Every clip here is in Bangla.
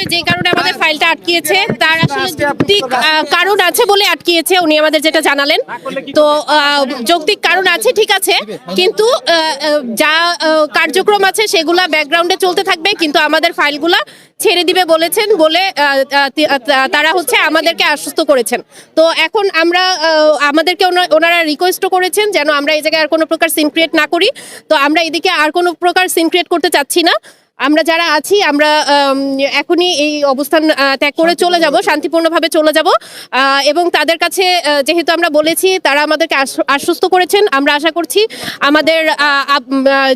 আসলে যে কারণে আমাদের ফাইলটা আটকিয়েছে তার আসলে যৌক্তিক কারণ আছে বলে আটকিয়েছে উনি আমাদের যেটা জানালেন। তো যৌক্তিক কারণ আছে ঠিক আছে। কিন্তু যা কার্যক্রম আছে সেগুলা ব্যাকগ্রাউন্ডে চলতে থাকবে কিন্তু আমাদের ফাইলগুলা ছেড়ে দিবে বলেছেন বলে তারা হচ্ছে আমাদেরকে আশ্বস্ত করেছেন। তো এখন আমরা আমাদেরকে ওনারা রিকোয়েস্টও করেছেন যেন আমরা এই জায়গায় আর কোনো প্রকার সিন ক্রিয়েট না করি। তো আমরা এদিকে আর কোনো প্রকার সিন ক্রিয়েট করতে চাচ্ছি না। আমরা যারা আছি আমরা এখনই এই অবস্থান ত্যাগ করে চলে যাব শান্তিপূর্ণভাবে চলে যাব। এবং তাদের কাছে যেহেতু আমরা বলেছি তারা আমাদেরকে আশ্বস্ত করেছেন আমরা আশা করছি আমাদের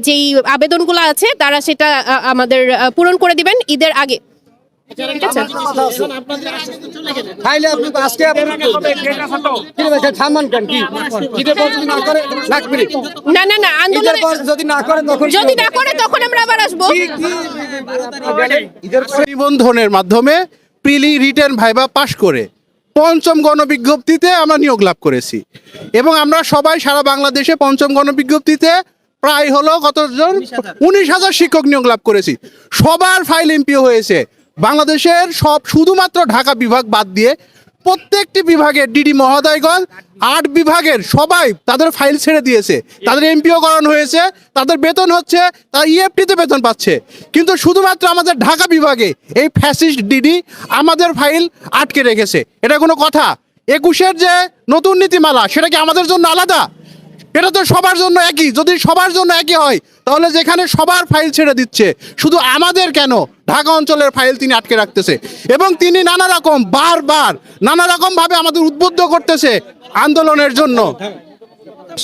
যেই আবেদনগুলো আছে তারা সেটা আমাদের পূরণ করে দিবেন ঈদের আগে। ঠিক আছে। খাইলে আপনি আজকে আপনি কি রে ভাই, থামান কেন কি? ঈদের পর যদি না করে লাখ না না না ঈদের যদি না করে তখন যদি না করে তখন আমরা আবার আসব। কি- কি- ঈদের নিবন্ধনের মাধ্যমে প্রিলি রিটেন ভাইবা পাশ করে পঞ্চম গণবিজ্ঞপ্তিতে আমরা নিয়োগ লাভ করেছি। এবং আমরা সবাই সারা বাংলাদেশে পঞ্চম গণবিজ্ঞপ্তিতে প্রায় হলো কতজন? উনিশ হাজার শিক্ষক নিয়োগ লাভ করেছি। সবার ফাইল এমপিও হয়েছে। বাংলাদেশের সব শুধুমাত্র ঢাকা বিভাগ বাদ দিয়ে প্রত্যেকটি বিভাগের ডিডি মহোদয়গণ, আট বিভাগের সবাই তাদের ফাইল ছেড়ে দিয়েছে। তাদের এমপিও করানো হয়েছে, তাদের বেতন হচ্ছে, তারা ইএফটিতে বেতন পাচ্ছে। কিন্তু শুধুমাত্র আমাদের ঢাকা বিভাগে এই ফ্যাসিস্ট ডিডি আমাদের ফাইল আটকে রেখেছে। এটা কোনো কথা? একুশের যে নতুন নীতিমালা, সেটা কি আমাদের জন্য আলাদা? এটা তো সবার জন্য একই। যদি সবার জন্য একই হয়, তাহলে যেখানে সবার ফাইল ছেড়ে দিচ্ছে, শুধু আমাদের কেন? ঢাকা অঞ্চলের ফাইল তিনি আটকে রাখতেছে। এবং তিনি নানা রকম, বারবার, নানা রকম ভাবে আমাদের উদ্বুদ্ধ করতেছে আন্দোলনের জন্য।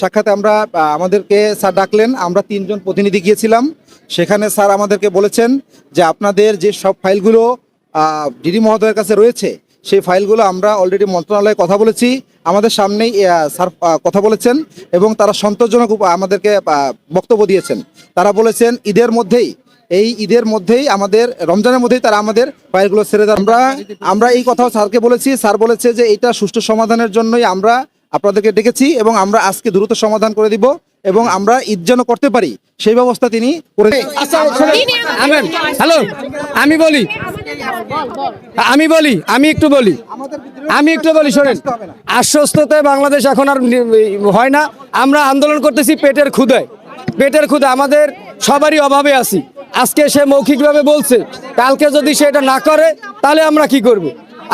সাক্ষাতে আমরা আমাদেরকে স্যার ডাকলেন, আমরা তিনজন প্রতিনিধি গিয়েছিলাম। সেখানে স্যার আমাদেরকে বলেছেন যে আপনাদের যে সব ফাইলগুলো ডিডি মহোদয়ের কাছে রয়েছে সেই ফাইলগুলো আমরা অলরেডি মন্ত্রণালয়ে কথা বলেছি। আমাদের সামনেই স্যার কথা বলেছেন এবং তারা সন্তোষজনক আমাদেরকে বক্তব্য দিয়েছেন। তারা বলেছেন ঈদের মধ্যেই এই ঈদের মধ্যেই আমাদের রমজানের মধ্যেই তারা আমাদের ফাইলগুলো ছেড়ে দেন। আমরা আমরা এই কথাও স্যারকে বলেছি। স্যার বলেছে যে এটা সুষ্ঠু সমাধানের জন্যই আমরা আপনাদেরকে ডেকেছি এবং আমরা আজকে দ্রুত সমাধান করে দিব এবং আমরা ঈদ যেন করতে পারি সেই ব্যবস্থা তিনি করে আমেন। হ্যালো আমি বলি আমি বলি, আমি একটু বলি। আমি একটু বলি, শোনেন। আশ্বস্ততে বাংলাদেশ এখন আর হয় না। আমরা আন্দোলন করতেছি পেটের ক্ষুদায় পেটের ক্ষুদা আমাদের সবারই অভাবে আছি। আজকে সে মৌখিকভাবে বলছে, কালকে যদি সে এটা না করে, তাহলে আমরা কি করব?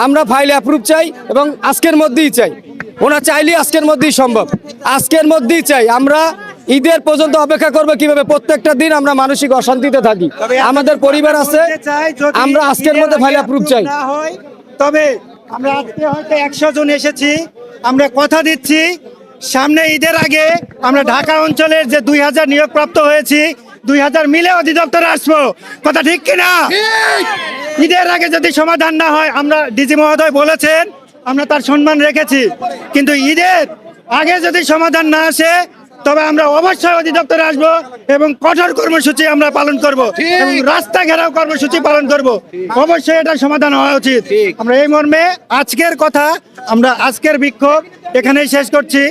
আমরা ফাইল অ্যাপ্রুভ চাই এবং আজকের মধ্যেই চাই। ওনা চাইলে আজকের মধ্যেই সম্ভব। আজকের মধ্যেই চাই। আমরা ঈদের পর্যন্ত অপেক্ষা করব কীভাবে প্রত্যেকটা দিন আমরা মানসিক অশান্তিতে থাকি। আমাদের পরিবার আছে আমরা আজকের মধ্যে ফাইল অ্যাপ্রুভ চাই। না হয় তবে আমরা আজকে হয়তো একশো জন এসেছি আমরা কথা দিচ্ছি। সামনে ঈদের আগে আমরা ঢাকা অঞ্চলের যে দুই হাজার নিয়োগপ্রাপ্ত হয়েছি দুই হাজার মিলে অধিদপ্তরে আসব। কথা ঠিক কিনা? ঈদের আগে যদি সমাধান না হয় আমরা ডিজি মহোদয় বলেছেন আমরা তার সম্মান রেখেছি। কিন্তু ঈদের আগে যদি সমাধান না আসে তবে আমরা অবশ্যই অধিদপ্তরে আসব এবং কঠোর কর্মসূচি আমরা পালন করব এবং রাস্তা ঘেরাও কর্মসূচি পালন করব। অবশ্যই এটা সমাধান হওয়া উচিত। আমরা এই মর্মে আজকের কথা আমরা আজকের বিক্ষোভ এখানেই শেষ করছি।